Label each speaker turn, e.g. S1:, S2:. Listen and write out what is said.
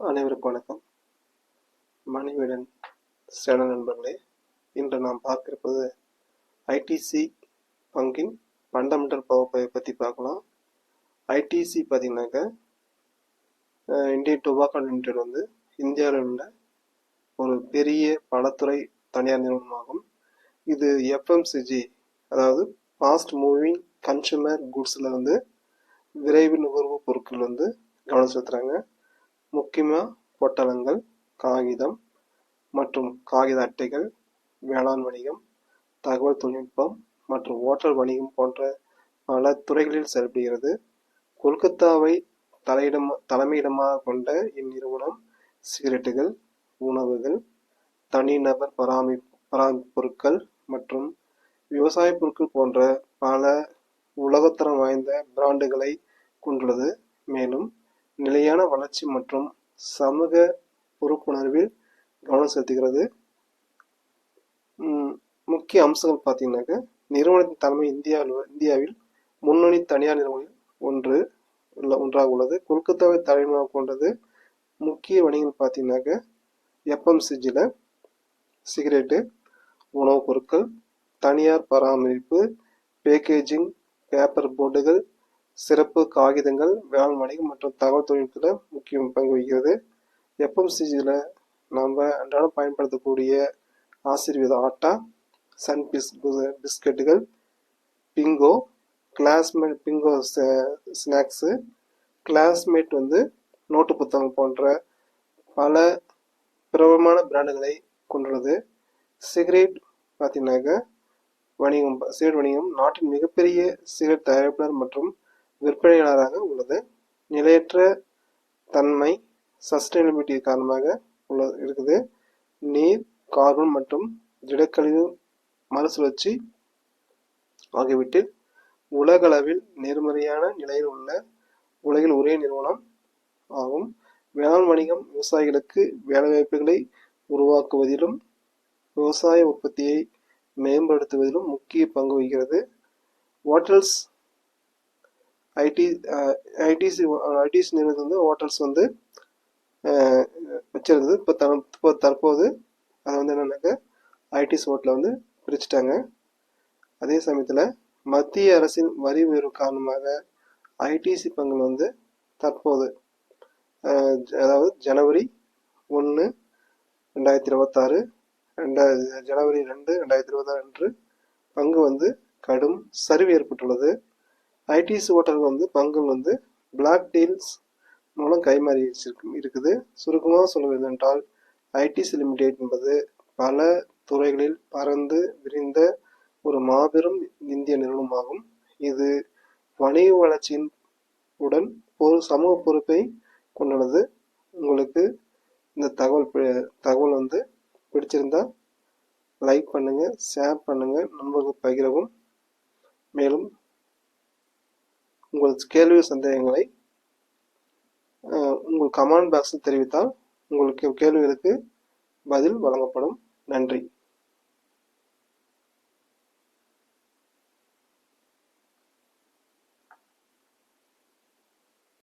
S1: அனைவருக்கும் வணக்கம். மணிவிடன் சேனல் நண்பர்களே இன்று நாம் பார்க்கிருப்பது ஐடிசி பங்கின் ஃபண்டமெண்டல் பகுப்பை பற்றி பார்க்கலாம். ஐடிசி பார்த்தீங்கன்னாக்க இந்தியன் டொபாக்கோ லிமிடெட் வந்து இந்தியாவில் உள்ள ஒரு பெரிய பலத்துறை தனியார் நிறுவனமாகும். இது எஃப்எம்சிஜி அதாவது ஃபாஸ்ட் மூவிங் கன்சூமர் குட்ஸில் வந்து விரைவு நுகர்வு பொருட்கள் வந்து கவனம் செலுத்துகிறாங்க முக்கியமாக பொட்டலங்கள் காகிதம் மற்றும் காகித அட்டைகள் வேளாண் வணிகம் தகவல் தொழில்நுட்பம் மற்றும் ஓட்டல் வணிகம் போன்ற பல துறைகளில் செயல்படுகிறது. கொல்கத்தாவை தலையிடம் தலைமையிடமாக கொண்ட இந்நிறுவனம் சிகரெட்டுகள் உணவுகள் தனிநபர் பராமரிப்பு பராமரிப்பு பொருட்கள் மற்றும் விவசாய பொருட்கள் போன்ற பல உலகத்தரம் வாய்ந்த பிராண்டுகளை கொண்டுள்ளது. மேலும் நிலையான வளர்ச்சி மற்றும் சமூக பொறுப்புணர்வில் கவனம் செலுத்துகிறது. முக்கிய அம்சங்கள் பார்த்தீங்கன்னாக்க நிறுவனத்தின் தலைமை இந்தியாவில் இந்தியாவில் முன்னணி தனியார் நிறுவனங்களில் ஒன்று உள்ள- ஒன்றாக உள்ளது. கொல்கத்தாவை தலைமையாக கொண்டது முக்கிய வணிகங்கள் பார்த்தீங்கன்னாக்க எஃப்எம்சிஜியில் சிகரெட்டு உணவுப் பொருட்கள் தனியார் பராமரிப்பு பேக்கேஜிங் பேப்பர் போர்டுகள் சிறப்பு காகிதங்கள் வேளாண் வணிகம் மற்றும் தகவல் தொழில்நுட்பத்தில் முக்கிய பங்கு வகிக்கிறது. எஃப்எம்சிஜியில் நாம் அன்றாடம் பயன்படுத்தக்கூடிய ஆசீர்வாத ஆட்டா சன் பிஸ் பிஸ்கட்டுகள் Bingo classmate Bingo snacks classmate வந்து நோட்டு புத்தகம் போன்ற பல பிரபலமான பிராண்டுகளை கொண்டுள்ளது. சிகரெட் பார்த்தீங்கன்னாக்க வணிகம் சிகரெட் வணிகம் நாட்டின் மிகப்பெரிய சிகரெட் தயாரிப்பாளர் மற்றும் விற்பனையாளராக உள்ளது. நிலையற்ற தன்மை சஸ்டைனபிலிட்டி காரணமாக உள்ள இருக்குது. நீர் கார்பன் மற்றும் திடக்கழிவு மறுசுழற்சி ஆகியவற்றில் உலகளவில் நேர்மறையான நிலையில் உள்ள உலகில் ஒரே நிறுவனம் ஆகும். வேளாண் வணிகம் விவசாயிகளுக்கு வேலைவாய்ப்புகளை உருவாக்குவதிலும் விவசாய உற்பத்தியை மேம்படுத்துவதிலும் முக்கிய பங்கு வகிக்கிறது. ஹோட்டல்ஸ் ஐடி ஐடிசி ஐடிசி நிறுவனத்தில் வந்து ஹோட்டல்ஸ் வந்து வச்சிருந்தது. இப்போ த இப்போ தற்போது அதை வந்து என்னென்னாக்கா ஐடிசி ஹோட்டலை வந்து பிரிச்சுட்டாங்க. அதே சமயத்தில் மத்திய அரசின் வரி உயர்வு காரணமாக ஐடிசி பங்குகள் வந்து தற்போது ஜ- அதாவது ஜனவரி ஒன்று ரெண்டாயிரத்தி இருபத்தாறு ரெண்டா ஜனவரி ரெண்டு ரெண்டாயிரத்தி இருபத்தாறு அன்று பங்கு வந்து கடும் சரிவு ஏற்பட்டுள்ளது. ஐடிசி ஹோட்டல் வந்து பங்குகள் வந்து பிளாக் டீல்ஸ் மூலம் கைமாறி வச்சிருக்கு- இருக்குது. சுருக்கமாக சொல்வது என்றால் ஐடிசி லிமிடெட் என்பது பல துறைகளில் பறந்து விரிந்த ஒரு மாபெரும் இந்திய நிறுவனமாகும். இது வணிக வளர்ச்சியின் உடன் ஒரு சமூக பொறுப்பை கொண்டுள்ளது. உங்களுக்கு இந்த தகவல் பி- தகவல் வந்து பிடிச்சிருந்தா லைக் பண்ணுங்கள் ஷேர் பண்ணுங்கள் நண்பர்கள் பகிரவும். மேலும் உங்கள் கேள்வி சந்தேகங்களை உங்கள் கமெண்ட் பாக்ஸில் தெரிவித்தால் உங்களுக்கு கேள்விகளுக்கு பதில் வழங்கப்படும். நன்றி.